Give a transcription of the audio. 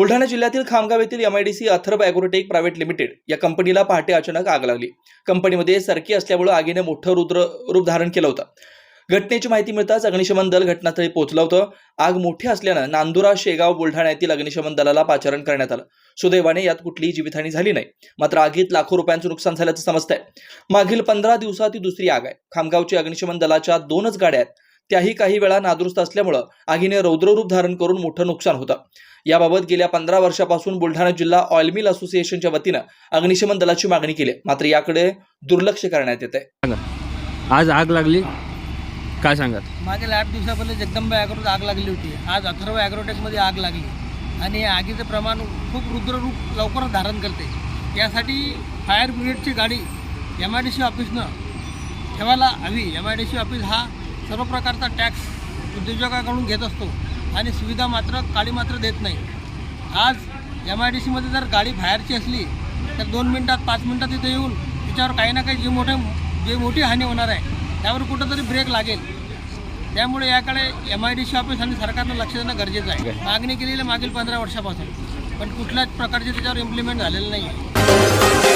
बुलढाणा जिल्ह्यातील खामगाव येथील MIDC Atharva agrotech private limited या कंपनीला पहाटे अचानक आग लागली. कंपनीमध्ये सरकी असल्यामुळे आगीने मोठं रुद्र रूप धारण केलं होतं. घटनेची माहिती मिळताच अग्निशमन दल घटनास्थळी पोहोचलं होतं. आग मोठी असल्यानं नांदुरा शेगाव बुलढाणा येथील अग्निशमन दलाला पाचारण करण्यात आलं. सुदैवाने यात कुठलीही जीवितहानी झाली नाही. मात्र आगीत लाखो रुपयांचं नुकसान झाल्याचं समजतंय. मागील पंधरा दिवसात ही दुसरी आग आहे. खामगावची अग्निशमन दलाच्या दोनच गाड्या आहेत. त्याही काही वेळा नादुरुस्त असल्यामुळं आगीने रौद्ररूप धारण करून मोठं नुकसान होतं. याबाबत गेल्या पंधरा वर्षापासून बुलढाणा जिल्हा ऑइल मिल असोसिएशनच्या वतीनं अग्निशमन दलाची मागणी केली. मात्र याकडे दुर्लक्ष करण्यात येत आहे आज आग लागली? काय सांगाल? मागील आठ दिवसापहिले जगदंबा ॲग्रोत आग लागली होती. आज अथर्व ॲग्रोटेकमध्ये आग लागली. आणि आगीचं प्रमाण खूप रुद्ररूप लवकरच धारण करते. यासाठी फायर ब्रिगेडची गाडी एम आय डी सी ऑफिसनं ठेवायला हवी. M I D C office हा सर्व प्रकारचा टॅक्स उद्योजकाकडून घेत असतो आणि सुविधा मात्र काळी मात्र देत नाही. आज एम आय डी सीमध्ये जर गाडी बाहेरची असली तर दोन मिनटात पाच मिनटात तिथे येऊन तिच्यावर काही ना काही जे मोठे जे मोठी हानी होणार आहे त्यावर कुठंतरी ब्रेक लागेल. त्यामुळे याकडे M I D C office आणि सरकारनं लक्ष देणं गरजेचं आहे. मागणी केलेली मागील पंधरा वर्षापासून. पण कुठल्याच प्रकारचे त्याच्यावर इम्प्लिमेंट झालेलं नाही आहे